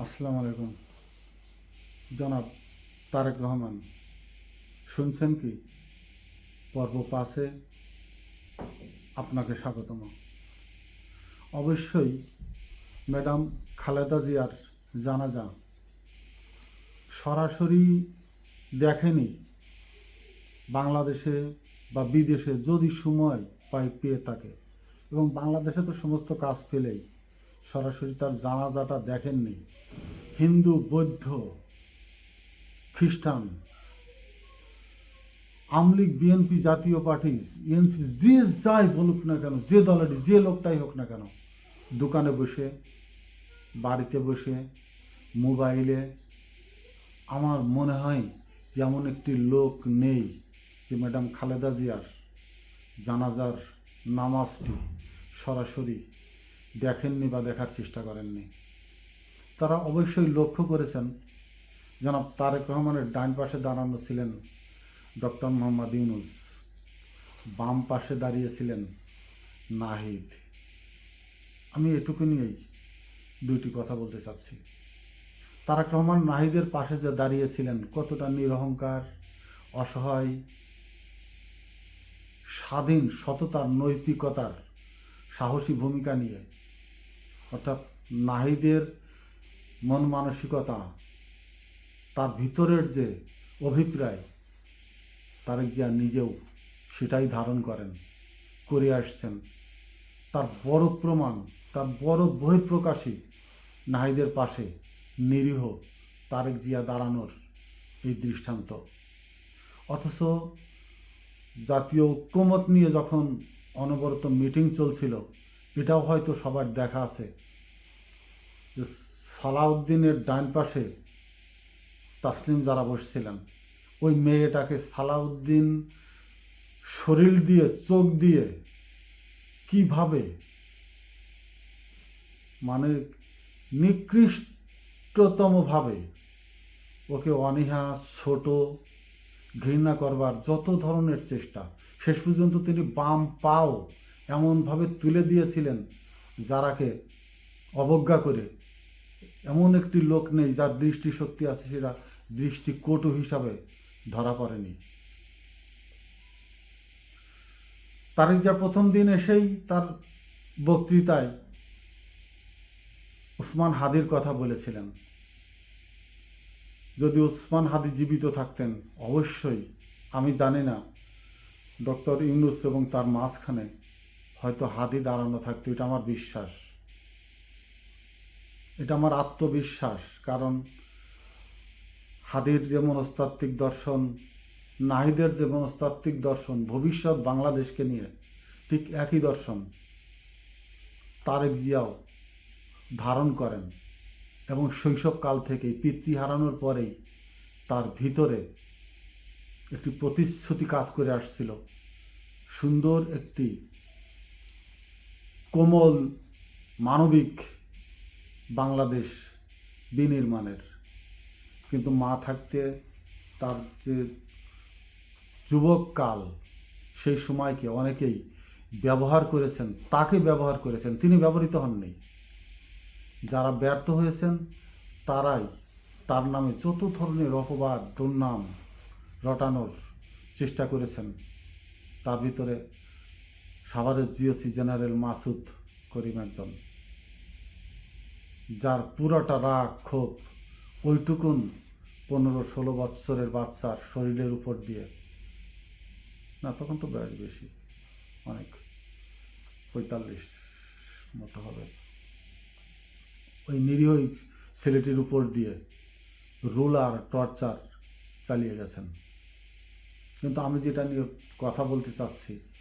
আসসালামু আলাইকুম। জনাব তারেক রহমান, শুনছেন কি? পর্ব পাশে আপনাকে স্বাগতম। অবশ্যই ম্যাডাম খালেদা জিয়ার জানাজা সরাসরি দেখেনি। বাংলাদেশে বা বিদেশে যদি সময় পাই পেয়ে থাকে এবং বাংলাদেশে তো সমস্ত কাজ ফেলেই। সরাসরি তার জানাজাটা দেখেননি। হিন্দু, বৌদ্ধ, খ্রিস্টান, Awami League, BNP Jatiya Party NCP যে যাই বলুক না কেন, যে দলেরই যে লোকটাই হোক না কেন, দোকানে বসে, বাড়িতে বসে, মোবাইলে, আমার মনে হয় যেমন একটি লোক নেই যে ম্যাডাম খালেদা জিয়ার জানাজার নামাজটি সরাসরি দেখেননি বা দেখার চেষ্টা করেননি। তারা অবশ্যই লক্ষ্য করেছেন জনাব তারেক রহমানের ডান পাশে দাঁড়ানো ছিলেন ডক্টর মোহাম্মদ ইউনুস, বাম পাশে দাঁড়িয়েছিলেন নাহিদ। আমি এটুকু নিয়েই দুইটি কথা বলতে চাচ্ছি। তারেক রহমান নাহিদের পাশে যে দাঁড়িয়েছিলেন কতটা নিরহংকার, অসহায়, স্বাধীন, সততার, নৈতিকতার সাহসী ভূমিকা নিয়ে অর্থাৎ নাহিদের মন মানসিকতা, তার ভিতরের যে অভিপ্রায়, তারেক জিয়া নিজেও সেটাই ধারণ করেন, করে আসছেন। তার বড় প্রমাণ, তার বড় বহিঃপ্রকাশী নাহিদের পাশে নিরীহ তারেক জিয়া দাঁড়ানোর এই দৃষ্টান্ত। অথচ জাতীয় ঐক্যমত নিয়ে যখন অনবরত মিটিং চলছিল এটাও হয়তো সবার দেখা আছে যে সালাউদ্দিনের ডান পাশে তাসলিম যারা বসছিলেন, ওই মেয়েটাকে সালাউদ্দিন শরীর দিয়ে, চোখ দিয়ে কীভাবে মানে নিকৃষ্টতমভাবে ওকে অনীহা, ছোট, ঘৃণা করবার যত ধরনের চেষ্টা, শেষ পর্যন্ত তিনি বাম পাও এমনভাবে তুলে দিয়েছিলেন যারাকে অবজ্ঞা করে। এমন একটি লোক নেই যার দৃষ্টিশক্তি আছে সেটা দৃষ্টিকটু হিসাবে ধরা পড়েনি। তারিক যা প্রথম দিন এসেই তার বক্তৃতায় উসমান হাদির কথা বলেছিলেন। যদি উসমান হাদি জীবিত থাকতেন, অবশ্যই, আমি জানি না, ডক্টর ইউনুস এবং তার মাঝখানে হয়তো হাদি দাঁড়ানো থাকতো, এটা আমার বিশ্বাস। এটা আমার আত্মবিশ্বাস, কারণ হাদির যে মনস্তাত্ত্বিক দর্শন, নাহিদের যে মনস্তাত্ত্বিক দর্শন, ভবিষ্যৎ বাংলাদেশকে নিয়ে ঠিক একই দর্শন তারেক জিয়াও ধারণ করেন এবং শৈশবকাল থেকেই পিতৃ হারানোর পরেই তার ভিতরে একটি প্রতিশ্রুতি কাজ করে আসছিল। সুন্দর একটি কোমল মানবিক বাংলাদেশ বিনির্মাণের। কিন্তু মা থাকতে তার যে যুবককাল, সেই সময়কে অনেকেই ব্যবহার করেছেন, তাকে ব্যবহার করেছেন, তিনি ব্যবহৃত হননি। যারা ব্যর্থ হয়েছেন, তারাই তার নামে যত ধরনের অপবাদ, দুর্নাম রটানোর চেষ্টা করেছেন, তার ভিতরে সাভারের জিওসি জেনারেল মাসুদ করিম একজন, যার পুরোটা রাগ, ক্ষোভ, ওইটুকুন পনেরো ষোলো বৎসরের বাচ্চার শরীরের উপর দিয়ে। না, তখন তো বয়স বেশি, অনেক, পঁয়তাল্লিশ মতো হবে। ওই নিরীহ ছেলেটির উপর দিয়ে রুলার টর্চার চালিয়ে গেছেন। কিন্তু আমি যেটা নিয়ে কথা বলতে চাচ্ছি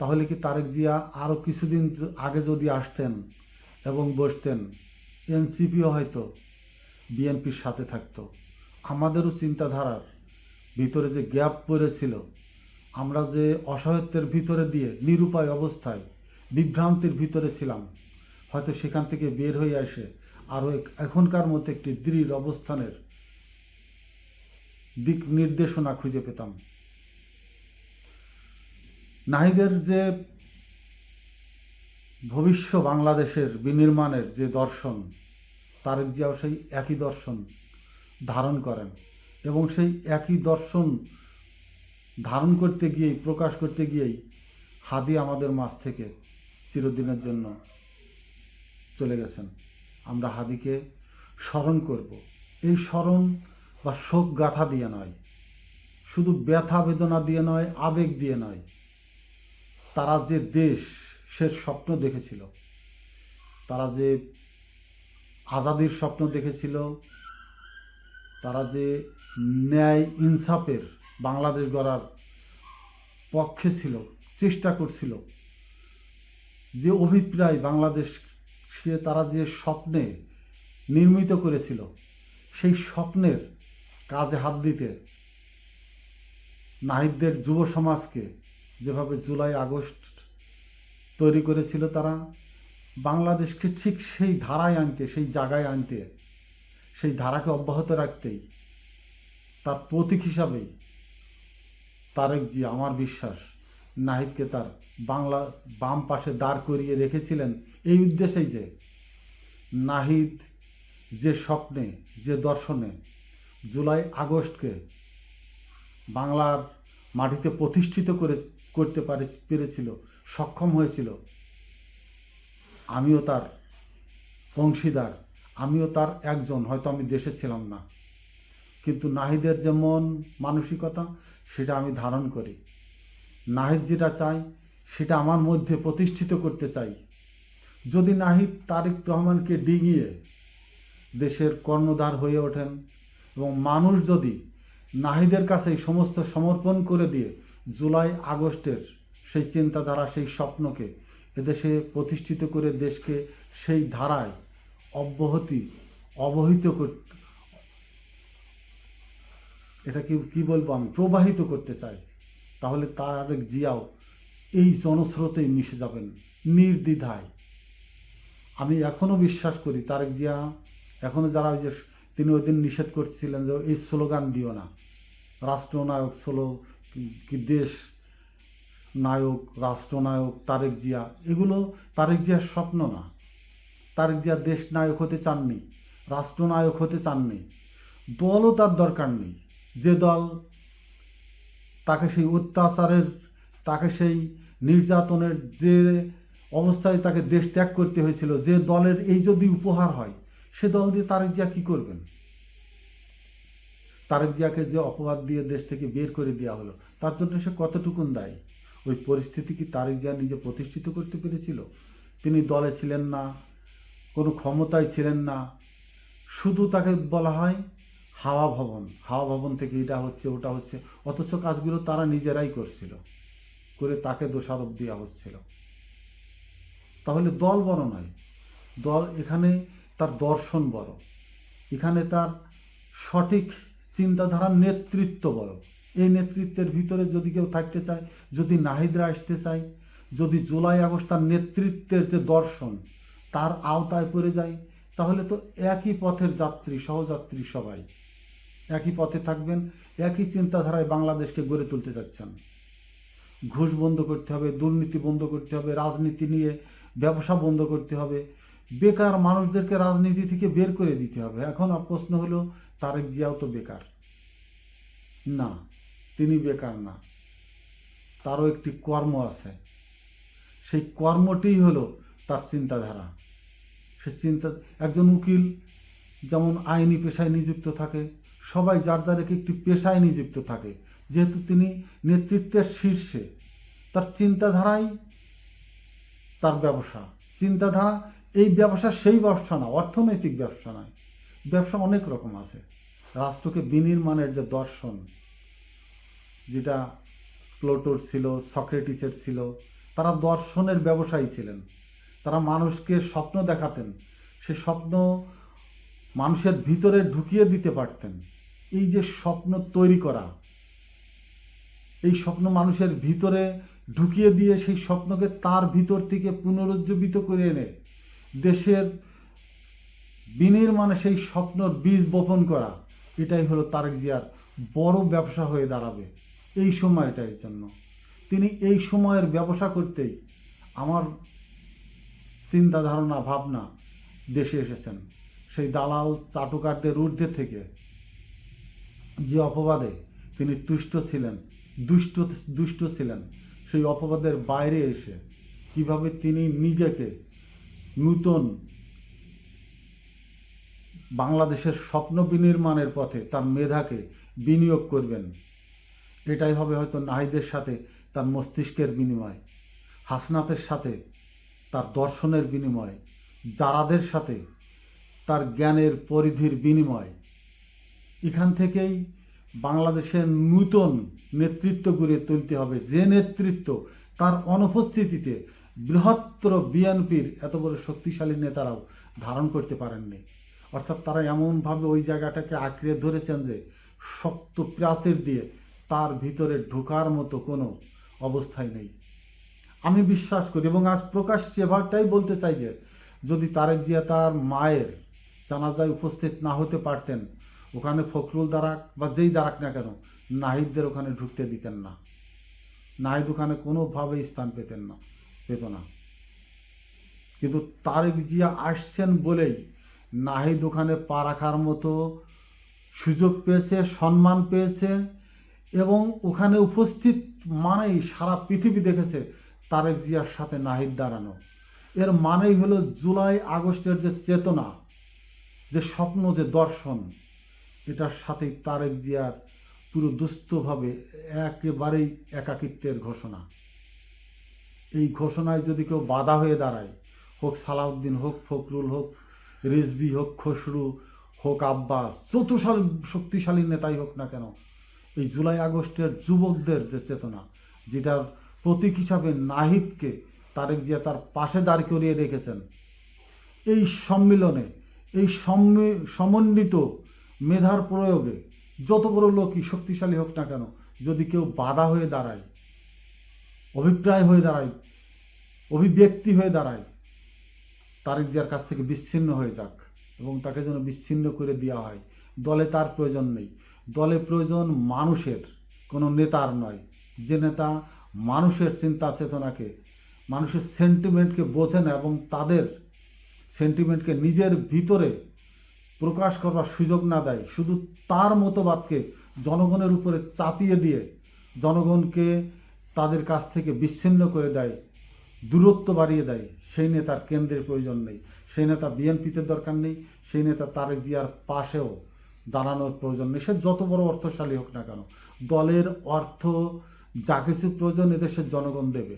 তাহলে কি তারেক জিয়া আরও কিছুদিন আগে যদি আসতেন এবং বসতেন, এনসিপিও হয়তো বিএনপির সাথে থাকতো। আমাদেরও চিন্তাধারার ভিতরে যে গ্যাপ পড়েছিল, আমরা যে অসহায়ত্বের ভিতরে দিয়ে নিরুপায় অবস্থায় বিভ্রান্তির ভিতরে ছিলাম, হয়তো সেখান থেকে বের হয়ে আসে আরও এখনকার মতো একটি দৃঢ় অবস্থানের দিক নির্দেশনা খুঁজে পেতাম। নাহিদের যে ভবিষ্য বাংলাদেশের বিনির্মাণের যে দর্শন, তারেক জিয়াও সেই একই দর্শন ধারণ করেন এবং সেই একই দর্শন ধারণ করতে গিয়েই, প্রকাশ করতে গিয়েই হাদি আমাদের মাঝ থেকে চিরদিনের জন্য চলে গেছেন। আমরা হাদিকে স্মরণ করব। এই স্মরণ বা শোক গাথা দিয়ে নয়, শুধু ব্যথা বেদনা দিয়ে নয়, আবেগ দিয়ে নয় তারা যে দেশ, সে স্বপ্ন দেখেছিল। তারা যে আজাদির স্বপ্ন দেখেছিল। তারা যে ন্যায় ইনসাফের বাংলাদেশ গড়ার পক্ষে ছিল, চেষ্টা করছিল। যে অভিপ্রায় বাংলাদেশ, সে তারা যে স্বপ্নে নির্মিত করেছিল, সেই স্বপ্নের কাজে হাত দিতে নাহিদদের যুব সমাজকে যেভাবে জুলাই, আগস্ট তৈরি করেছিল তারা, বাংলাদেশকে ঠিক সেই ধারায় আনতে, সেই জায়গায় আনতে, সেই ধারাকে অব্যাহত রাখতেই তার প্রতীক হিসাবেই তারেক জি, আমার বিশ্বাস, নাহিদকে তার বাংলা বাম পাশে দাঁড় করিয়ে রেখেছিলেন এই উদ্দেশ্যেই যে নাহিদ যে স্বপ্নে, যে দর্শনে জুলাই, আগস্টকে বাংলার মাটিতে প্রতিষ্ঠিত করে করতে পারে, পেরেছিল, সক্ষম হয়েছিল। আমিও তার অংশীদার আমিও তার একজন, হয়তো আমি দেশে ছিলাম না। কিন্তু নাহিদের যেমন মানসিকতা, সেটা আমি ধারণ করি। নাহিদ যেটা চাই সেটা আমার মধ্যে প্রতিষ্ঠিত করতে চাই। যদি নাহিদ তারেক রহমানকে ডিঙিয়ে দেশের কর্ণধার হয়ে ওঠেন এবং মানুষ যদি নাহিদের কাছে সমস্ত সমর্পণ করে দিয়ে জুলাই, আগস্টের সেই চিন্তাধারা, সেই স্বপ্নকে এদেশে প্রতিষ্ঠিত করে দেশকে সেই ধারায় অব্যাহতি, অবহিত করতে এটা কি বলব আমি? প্রবাহিত করতে চাই। তাহলে তারেক জিয়াও এই জনস্রোতেই মিশে যাবেন নির্দ্বিধায়। আমি এখনও বিশ্বাস করি, তারেক জিয়া এখনও যারা ওই যে তিনি ওই দিন নিষেধ করছিলেন যে এই স্লোগান দিও না। রাষ্ট্রনায়ক স্লো দেশ নায়ক, রাষ্ট্রনায়ক তারেক জিয়া, এগুলো তারেক জিয়ার স্বপ্ন না। তারেক জিয়া দেশ নায়ক হতে চাননি, রাষ্ট্রনায়ক হতে চাননি, দলও তার দরকার নেই। যে দল তাকে সেই অত্যাচারের, তাকে সেই নির্যাতনের, যে অবস্থায় তাকে দেশ ত্যাগ করতে হয়েছিল, যে দলের এই যদি উপহার হয়, সে দল দিয়ে তারেক জিয়া কী করবেন? তারেক জিয়াকে যে অপবাদ দিয়ে দেশ থেকে বের করে দেওয়া হলো, তার জন্য সে কতটুকুন দায়ী? ওই পরিস্থিতি কি তারেক জিয়া নিজে প্রতিষ্ঠিত করতে পেরেছিল? তিনি দলে ছিলেন না, কোনো ক্ষমতায় ছিলেন না। শুধু তাকে বলা হয় হাওয়া ভবন। হাওয়া ভবন থেকে এটা হচ্ছে, ওটা হচ্ছে, অথচ কাজগুলো তারা নিজেরাই করছিল, করে তাকে দোষারোপ দেওয়া হচ্ছিল। তাহলে দল বড় নয়, দল এখানে তার দর্শন বড়। এখানে তার সঠিক চিন্তাধারার নেতৃত্ব বড় এই নেতৃত্বের ভিতরে যদি কেউ থাকতে চায়, যদি নাহিদরা আসতে চায়, যদি জুলাই আগস্ট নেতৃত্বের যে দর্শন তার আওতায় পড়ে যায়, তাহলে তো একই পথের যাত্রী, সহযাত্রী সবাই। একই পথে থাকবেন, একই চিন্তাধারায় বাংলাদেশকে গড়ে তুলতে চাচ্ছেন। ঘুষ বন্ধ করতে হবে, দুর্নীতি বন্ধ করতে হবে, রাজনীতি নিয়ে ব্যবসা বন্ধ করতে হবে, বেকার মানুষদেরকে রাজনীতি থেকে বের করে দিতে হবে। এখন প্রশ্ন হলো, তারেক জিয়াও তো বেকার। না, তিনি বেকার না। তারও একটি কর্ম আছে। সেই কর্মটিই হলো তার চিন্তাধারা। সে চিন্তা, একজন উকিল যেমন আইনি পেশায় নিযুক্ত থাকে, সবাই যার যার এক একটি পেশায় নিযুক্ত থাকে। যেহেতু তিনি নেতৃত্বের শীর্ষে, তার চিন্তাধারাই তার ব্যবসা। চিন্তাধারা, এই ব্যবসা সেই ব্যবসা না, অর্থনৈতিক ব্যবসা নয়। ব্যবসা অনেক রকম আছে। রাষ্ট্রকে বিনির্মাণের যে দর্শন, যেটা প্লোটোর ছিল, সক্রেটিসের ছিল, তারা দর্শনের ব্যবসায়ী ছিলেন। তারা মানুষকে স্বপ্ন দেখাতেন, সে স্বপ্ন মানুষের ভিতরে ঢুকিয়ে দিতে পারতেন। এই যে স্বপ্ন তৈরি করা, এই স্বপ্ন মানুষের ভিতরে ঢুকিয়ে দিয়ে সেই স্বপ্নকে তার ভিতর থেকে পুনরুজ্জীবিত করে এনে দেশের বিনির্মাণে সেই স্বপ্নর বীজ বপন করা এটাই হলো তারেক জিয়ার বড় ব্যবসা হয়ে দাঁড়াবে। এই সময়টার জন্য। তিনি এই সময়ের ব্যবসা করতেই আমার চিন্তা ধারণা ভাবনা দেশে এসেছেন। সেই দালাল চাটুকারদের ঊর্ধ্বে থেকে যে অপবাদে তিনি তুষ্ট ছিলেন, দুষ্ট দুষ্ট ছিলেন, সেই অপবাদের বাইরে এসে কীভাবে তিনি নিজেকে নূতন বাংলাদেশের স্বপ্ন বিনির্মাণের পথে তার মেধাকে বিনিয়োগ করবেন। এটাই হবে হয়তো নাহিদের সাথে তার মস্তিষ্কের বিনিময়, হাসনাতের সাথে তার দর্শনের বিনিময় জারাদের সাথে তার জ্ঞানের পরিধির বিনিময়। এখান থেকেই বাংলাদেশের নূতন নেতৃত্ব গড়ে তুলতে হবে। যে নেতৃত্ব তার অনুপস্থিতিতে বৃহত্তর বিএনপির এত বড় শক্তিশালী নেতারাও ধারণ করতে পারেননি। অর্থাৎ তারা এমনভাবে ওই জায়গাটাকে আঁকড়ে ধরেছেন যে শক্ত প্রাচীর দিয়ে তার ভিতরে ঢোকার মতো কোনো অবস্থায় নেই। আমি বিশ্বাস করি এবং আজ প্রকাশ্যে এভারটাই বলতে চাই যে, যদি তারেক জিয়া তার মায়ের জানাজায় উপস্থিত না হতে পারতেন, ওখানে ফখরুল দারাক বা যেই দারাক না কেন, নাহিদদের ওখানে ঢুকতে দিতেন না। নাহিদ ওখানে কোনোভাবেই স্থান পেতেন না, পেত না। কিন্তু তারেক জিয়া আসছেন বলেই নাহিদ ওখানে পা রাখার মতো সুযোগ পেয়েছে, সম্মান পেয়েছে এবং ওখানে উপস্থিত মানেই সারা পৃথিবী দেখেছে তারেক জিয়ার সাথে নাহিদ দাঁড়ানো। এর মানেই হলো জুলাই আগস্টের যে চেতনা, যে স্বপ্ন, যে দর্শন, এটার সাথেই তারেক জিয়ার পুরো দুস্থভাবে একেবারেই একাকিত্বের ঘোষণা। এই ঘোষণায় যদি কেউ বাধা হয়ে দাঁড়ায়, হোক সালাউদ্দিন হোক, ফখরুল হোক রিজবি হোক খসরু হোক আব্বাস, যত সাল, শক্তিশালী নেতাই হোক না কেন, এই জুলাই আগস্টের যুবকদের যে চেতনা, যেটার প্রতীক হিসাবে নাহিদকে তারেক জিয়া তার পাশে দাঁড় করিয়ে রেখেছেন, এই সম্মিলনে, এই সমন্বিত মেধার প্রয়োগে যত বড় লোকই শক্তিশালী হোক না কেন, যদি কেউ বাধা হয়ে দাঁড়ায়, অভিপ্রায় হয়ে দাঁড়ায়, অভিব্যক্তি হয়ে দাঁড়ায় তারেক জিয়ার কাছ থেকে বিচ্ছিন্ন হয়ে যাক এবং তাকে যেন বিচ্ছিন্ন করে দেওয়া হয়। দলে তার প্রয়োজন নেই। দলে প্রয়োজন মানুষের, কোনো নেতার নয়। যে নেতা মানুষের চিন্তা চেতনাকে, মানুষের সেন্টিমেন্টকে বোঝে না এবং তাদের সেন্টিমেন্টকে নিজের ভিতরে প্রকাশ করবার সুযোগ না দেয়, শুধু তার মতবাদকে জনগণের উপরে চাপিয়ে দিয়ে জনগণকে তাদের কাছ থেকে বিচ্ছিন্ন করে দেয়। দূরত্ব বাড়িয়ে দেয়। সেই নেতার কেন্দ্রের প্রয়োজন নেই। সেই নেতা বিএনপিতে দরকার নেই। সেই নেতা তারেক জিয়ার পাশেও দাঁড়ানোর প্রয়োজন নেই। সে যত বড় অর্থশালী হোক না কেন, দলের অর্থ, যা কিছু প্রয়োজন এদেশের জনগণ দেবে।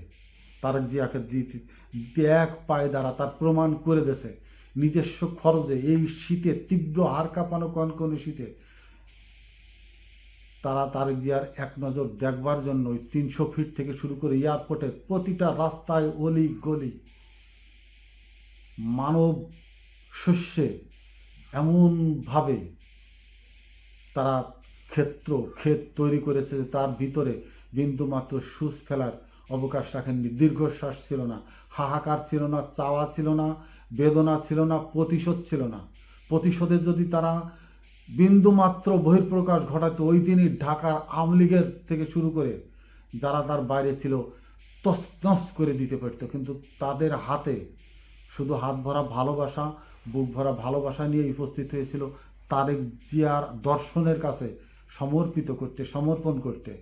তারেক জিয়াকে এক পায়ে দ্বারা তার প্রমাণ করে দেছে। নিজস্ব খরচে এই শীতে তীব্র হাড় কাঁপানো কনকনে শীতে তারা তারেক জিয়ার এক নজর দেখবার জন্য ওই তিনশো ফিট থেকে শুরু করে এয়ারপোর্টের প্রতিটা রাস্তায় অলি গলি মানব শস্যে এমনভাবে তারা ক্ষেত্র, ক্ষেত তৈরি করেছে যে তার ভিতরে বিন্দুমাত্র সুস ফেলার অবকাশ রাখেননি। দীর্ঘশ্বাস ছিল না, হাহাকার ছিল না, চাওয়া ছিল না, বেদনা ছিল না, প্রতিশোধ ছিল না। প্রতিশোধের যদি তারা বিন্দুমাত্র বহির্প্রকাশ ঘটাতো ওই দিনই ঢাকার আওয়ামী লীগের থেকে শুরু করে যারা তার বাইরে ছিল তসনস করে দিতে পারত। কিন্তু তাদের হাতে শুধু হাত ভরা ভালোবাসা, বুক ভরা ভালোবাসা নিয়ে উপস্থিত হয়েছিল তারেক জিয়ার দর্শনের কাছে সমর্পিত করতে, সমর্পণ করতে।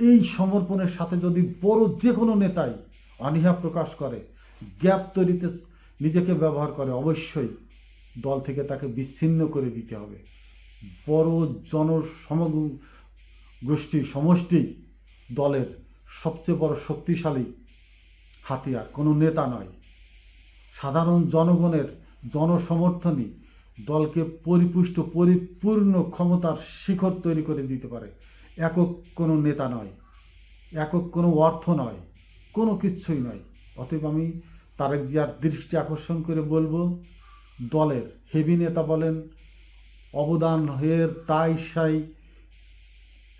এই সমর্পণের সাথে যদি বড় যে কোনো নেতাই অনীহা প্রকাশ করে, গ্যাপ তৈরিতে নিজেকে ব্যবহার করে, অবশ্যই দল থেকে তাকে বিচ্ছিন্ন করে দিতে হবে। বড় জনসম গোষ্ঠী, সমষ্টি দলের সবচেয়ে বড় শক্তিশালী হাতিয়ার। কোনো নেতা নয়। সাধারণ জনগণের জনসমর্থনই দলকে পরিপুষ্ট, পরিপূর্ণ ক্ষমতার শিখর তৈরি করে দিতে পারে। একক কোনো নেতা নয়। একক কোনো অর্থ নয়। কোনো কিচ্ছুই নয়। অতএব আমি তারেক জিয়ার দৃষ্টি আকর্ষণ করে বলব, দলের হেভি নেতা বলেন অবদান হের তাই সাই।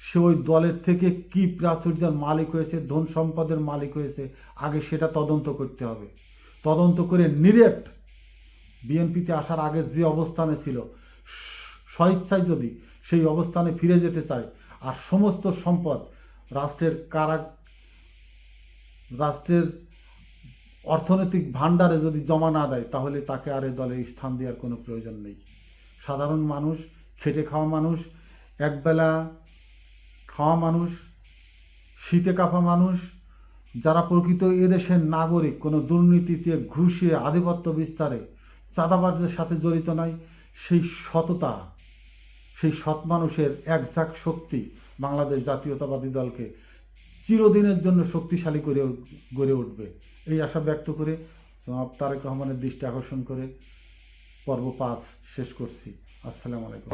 সে ওই দলের থেকে কি প্রাচুর্যের মালিক হয়েছে, ধন সম্পদের মালিক হয়েছে, আগে সেটা তদন্ত করতে হবে। তদন্ত করে নিরেট বিএনপিতে আসার আগে যে অবস্থানে ছিল, স্বইচ্ছায় যদি সেই অবস্থানে ফিরে যেতে চায়, আর সমস্ত সম্পদ রাষ্ট্রের কারা, রাষ্ট্রের অর্থনৈতিক ভাণ্ডারে যদি জমা না দেয়, তাহলে তাকে আর এ দলে স্থান দেওয়ার কোনো প্রয়োজন নেই। সাধারণ মানুষ, খেটে খাওয়া মানুষ, একবেলা খাওয়া মানুষ, শীতে কাঁপা মানুষ, যারা প্রকৃত এদেশের নাগরিক, কোনো দুর্নীতিতে ঘুষিয়ে আধিপত্য বিস্তারে চাঁদাবাজদের সাথে জড়িত নয়, সেই সততা, সেই সৎ মানুষের একজাক শক্তি বাংলাদেশ জাতীয়তাবাদী দলকে চিরদিনের জন্য শক্তিশালী করে গড়ে উঠবে। এই আশা ব্যক্ত করে তারেক রহমানের দৃষ্টি আকর্ষণ করে পর্ব পাঁচ শেষ করছি। আসসালামু আলাইকুম।